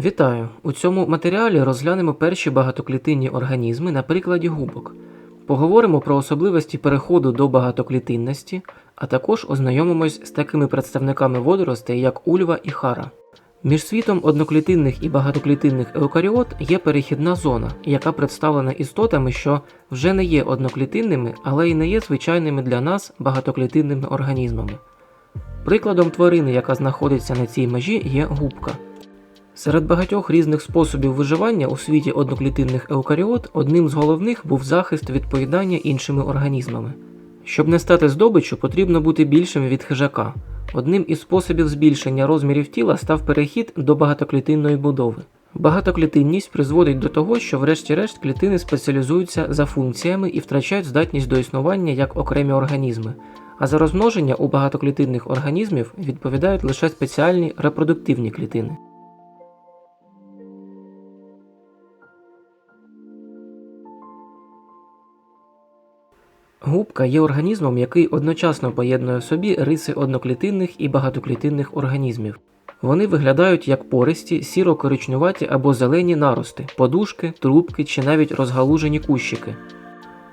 Вітаю! У цьому матеріалі розглянемо перші багатоклітинні організми на прикладі губок. Поговоримо про особливості переходу до багатоклітинності, а також ознайомимось з такими представниками водоростей, як ульва і хара. Між світом одноклітинних і багатоклітинних еукаріот є перехідна зона, яка представлена істотами, що вже не є одноклітинними, але й не є звичайними для нас багатоклітинними організмами. Прикладом тварини, яка знаходиться на цій межі, є губка. Серед багатьох різних способів виживання у світі одноклітинних еукаріот одним з головних був захист від поїдання іншими організмами. Щоб не стати здобиччю, потрібно бути більшим від хижака. Одним із способів збільшення розмірів тіла став перехід до багатоклітинної будови. Багатоклітинність призводить до того, що врешті-решт клітини спеціалізуються за функціями і втрачають здатність до існування як окремі організми, а за розмноження у багатоклітинних організмів відповідають лише спеціальні репродуктивні клітини. Губка є організмом, який одночасно поєднує в собі риси одноклітинних і багатоклітинних організмів. Вони виглядають як пористі, сіро-коричнуваті або зелені нарости, подушки, трубки чи навіть розгалужені кущики.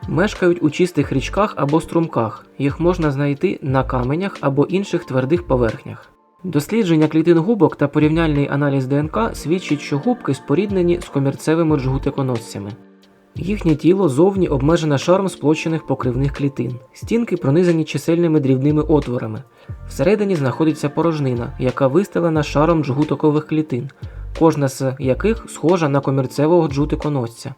Мешкають у чистих річках або струмках, їх можна знайти на каменях або інших твердих поверхнях. Дослідження клітин губок та порівняльний аналіз ДНК свідчить, що губки споріднені з комірцевими джгутиконосцями. Їхнє тіло зовні обмежене шаром сплочених покривних клітин. Стінки пронизані чисельними дрібними отворами. Всередині знаходиться порожнина, яка вистелена шаром джгутокових клітин, кожна з яких схожа на комірцевого джутиконосця.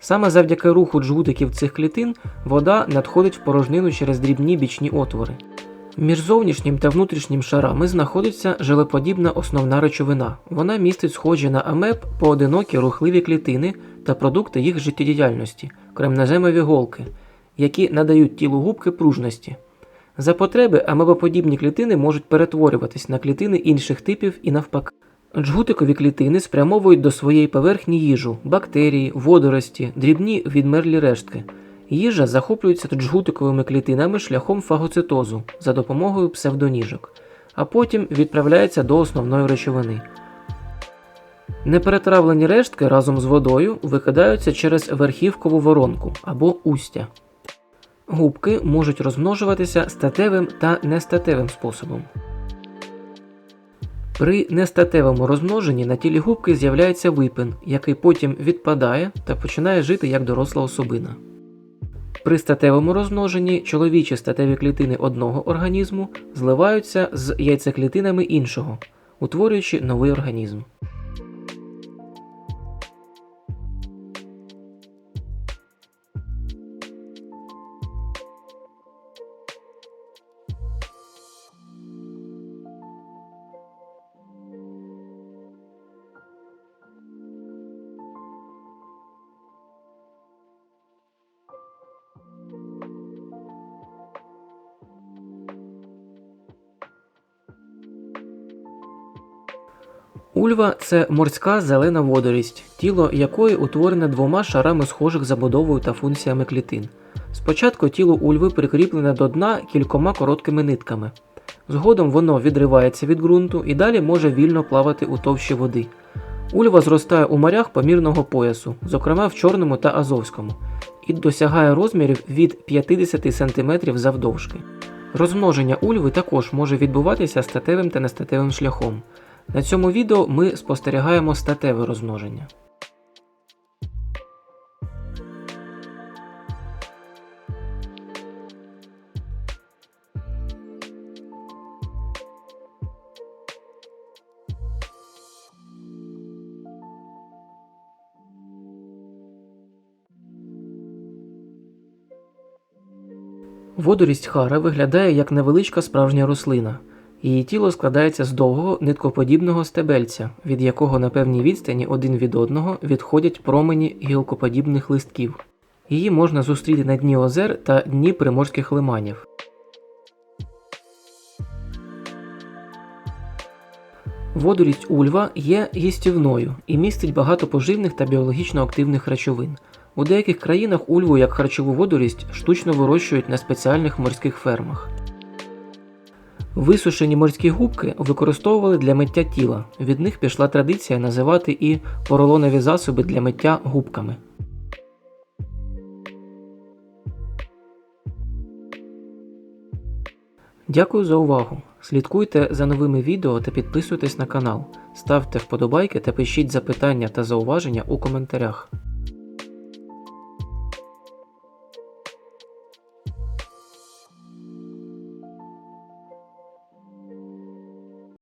Саме завдяки руху джгутиків цих клітин вода надходить в порожнину через дрібні бічні отвори. Між зовнішнім та внутрішнім шарами знаходиться желеподібна основна речовина. Вона містить схожі на амеб поодинокі рухливі клітини та продукти їх життєдіяльності, кремнеземові голки, які надають тілу губки пружності. За потреби амебоподібні клітини можуть перетворюватись на клітини інших типів і навпаки. Джгутикові клітини спрямовують до своєї поверхні їжу, бактерії, водорості, дрібні відмерлі рештки. Їжа захоплюється джгутиковими клітинами шляхом фагоцитозу за допомогою псевдоніжок, а потім відправляється до основної речовини. Неперетравлені рештки разом з водою викидаються через верхівкову воронку або устя. Губки можуть розмножуватися статевим та нестатевим способом. При нестатевому розмноженні на тілі губки з'являється випин, який потім відпадає та починає жити як доросла особина. При статевому розмноженні чоловічі статеві клітини одного організму зливаються з яйцеклітинами іншого, утворюючи новий організм. Ульва це морська зелена водорість, тіло якої утворене двома шарами схожих забудовою та функціями клітин. Спочатку тіло ульви прикріплене до дна кількома короткими нитками. Згодом воно відривається від ґрунту і далі може вільно плавати у товщі води. Ульва зростає у морях помірного поясу, зокрема в Чорному та Азовському, і досягає розмірів від 50 см завдовжки. Розмноження ульви також може відбуватися статевим та нестатевим шляхом. На цьому відео ми спостерігаємо статеве розмноження. Водорість хара виглядає як невеличка справжня рослина. Її тіло складається з довгого ниткоподібного стебельця, від якого на певній відстані один від одного відходять промені гілкоподібних листків. Її можна зустріти на дні озер та дні приморських лиманів. Водорість ульва є їстівною і містить багато поживних та біологічно активних речовин. У деяких країнах ульву як харчову водорість штучно вирощують на спеціальних морських фермах. Висушені морські губки використовували для миття тіла. Від них пішла традиція називати і поролонові засоби для миття губками. Дякую за увагу. Слідкуйте за новими відео та підписуйтесь на канал. Ставте вподобайки та пишіть запитання та зауваження у коментарях.